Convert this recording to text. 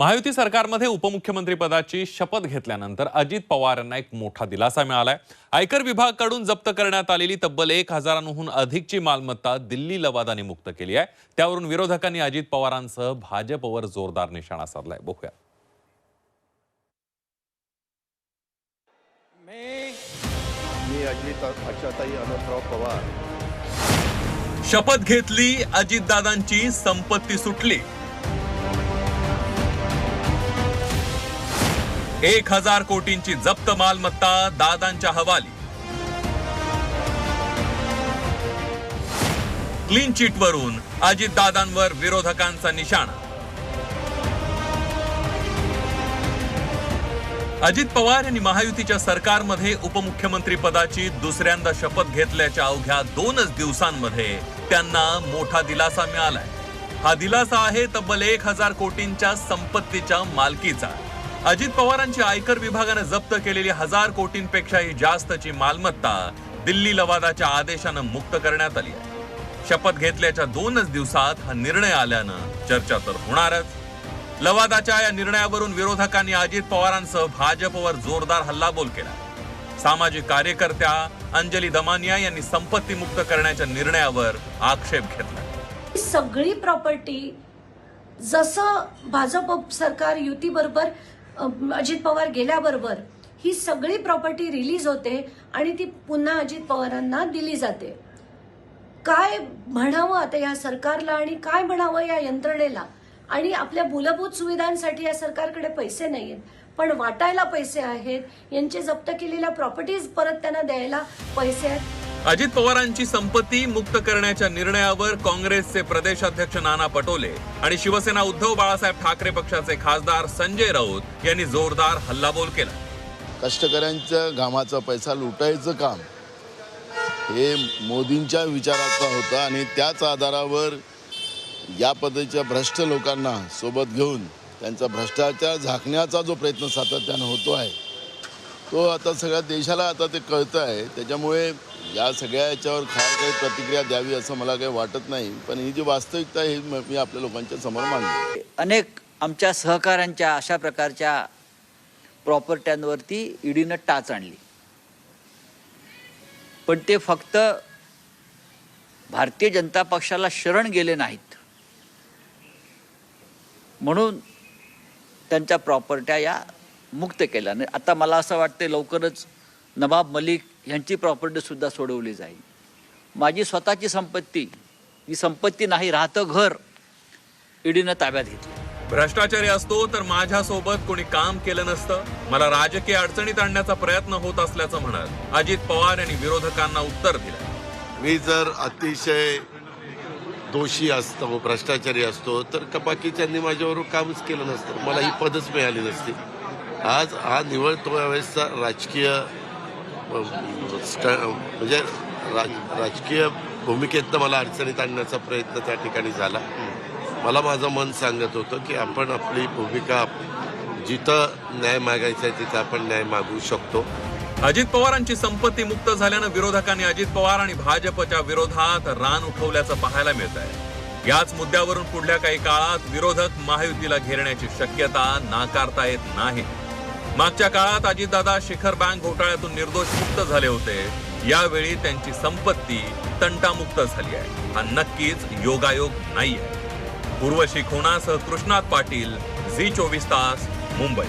महायुती सरकारमध्ये उपमुख्यमंत्री पदाची शपथ घेतल्यानंतर अजित पवार यांना एक मोठा दिलासा मिळालाय. आयकर विभागाकडून जप्त करण्यात आलेली तब्बल एक हजारांहून अधिकची मालमत्ता दिल्ली लवादाने मुक्त केली आहे. त्यावरून विरोधकांनी अजित पवारांसह भाजपवर जोरदार निशाणा साधलाय. बघूया. मी अजित आशाताई अनंतराव पवार. शपथ घेतली अजितदादांची संपत्ती सुटली. एक हजार कोटींची जप्त मालमत्ता दादांच्या हवाली. क्लीन चिट वरून अजितदादांवर विरोधकांचा निशाणा. अजित पवार यांनी महायुतीच्या सरकारमध्ये उपमुख्यमंत्री पदाची दुसऱ्यांदा शपथ घेतल्याच्या अवघ्या दोनच दिवसांमध्ये त्यांना मोठा दिलासा मिळालाय. हा दिलासा आहे तब्बल एक हजार कोटींच्या संपत्तीच्या मालकीचा. अजित पवारांची आयकर विभागानं जप्त केलेली हजार कोटींपेक्षाही जास्तची मालमत्ता दिल्ली लवादाच्या आदेशानं मुक्त करण्यात आली आहे. शपथ घेतल्याच्या दोनच दिवसात हा निर्णय आल्यानं चर्चा तर होणारच. लवादाच्या या निर्णयावरून विरोधकांनी अजित पवारांसह भाजपवर जोरदार हल्लाबोल केला. सामाजिक कार्यकर्त्या अंजली दमानिया यांनी संपत्ती मुक्त करण्याच्या निर्णयावर आक्षेप घेतला. सगळी प्रॉपर्टी जसं भाजप सरकार युतीबरोबर बरोबर अजित पवार गेल्याबरोबर ही सगळी प्रॉपर्टी रिलीज होते आणि ती पुन्हा अजित पवारांना दिली जाते. काय म्हणावं आता या सरकारला आणि काय म्हणावं या यंत्रणेला? आणि आपल्या मूलभूत सुविधांसाठी या सरकारकडे पैसे नाही आहेत पण वाटायला पैसे आहेत. यांचे जप्त केलेल्या प्रॉपर्टीज परत त्यांना द्यायला पैसे आहेत. अजित पवारांची संपत्ती मुक्त करण्याच्या निर्णयावर काँग्रेसचे प्रदेशाध्यक्ष नाना पटोले आणि शिवसेना उद्धव बाळासाहेब ठाकरे पक्षाचे खासदार संजय राऊत यांनी जोरदार हल्लाबोल केला. कष्टकऱ्यांच्या घामाचा पैसा लुटायचं काम हे मोदींच्या विचाराचा होता आणि त्याच आधारावर या पद्धतीच्या भ्रष्ट लोकांना सोबत घेऊन त्यांचा भ्रष्टाचार झाकण्याचा जो प्रयत्न सातत्यानं होतो आहे तो आता सगळ्या देशाला आता ते कळतं आहे. त्याच्यामुळे या सगळ्या याच्यावर फार काही प्रतिक्रिया द्यावी असं मला काही वाटत नाही. पण ही जी वास्तविकता आहे ही मी आपल्या लोकांच्या समोर मांडतो. अनेक आमच्या सहकाऱ्यांच्या अशा प्रकारच्या प्रॉपर्ट्यांवरती ईडीनं टाच आणली. पण ते फक्त भारतीय जनता पक्षाला शरण गेले नाहीत. म्हणून त्यांच्या प्रॉपर्ट्या या मुक्त केल्या आणि आता मला असं वाटतं लवकरच नवाब मलिक यांची प्रॉपर्टी सुद्धा सोडवली जाईल. माझी स्वतःची संपत्ती ही संपत्ती नाही राहतं घर. ईडीनं ताब्यात घेतलं. भ्रष्टाचारी असतो तर माझ्यासोबत कोणी काम केलं नसतं. मला राजकीय अडचणीत आणण्याचा प्रयत्न होत असल्याचं म्हणत अजित पवार यांनी विरोधकांना उत्तर दिलं. मी जर अतिशय दोषी असतो भ्रष्टाचारी असतो तर कपाकीच्यांनी माझ्यावर कामच केलं नसतं. मला ही पदच मिळाली नसती. आज हा निवळ तो वेळेसचा राजकीय स्ट- म्हणजे राज राजकीय भूमिकेतनं मला अडचणीत आणण्याचा प्रयत्न त्या ठिकाणी झाला. मला माझं मन सांगत होतं की आपण आपली भूमिका जिथं न्याय मागायचा आहे तिथं आपण न्याय मागू शकतो. अजित पवारांची संपत्ती मुक्त झाल्यानं विरोधकांनी अजित पवार आणि भाजपच्या विरोधात रान उठवल्याचं पाहायला मिळत आहे. याच मुद्द्यावरून पुढल्या काही काळात विरोधक महायुतीला घेरण्याची शक्यता नाकारता येत नाही. मागच्या काळात अजितदादा शिखर बँक घोटाळ्यातून निर्दोष मुक्त झाले होते. यावेळी त्यांची संपत्ती तंटामुक्त झाली आहे. हा नक्कीच योगायोग नाही आहे पूर्वशी खुणासह कृष्णात पाटील झी चोवीस तास मुंबई.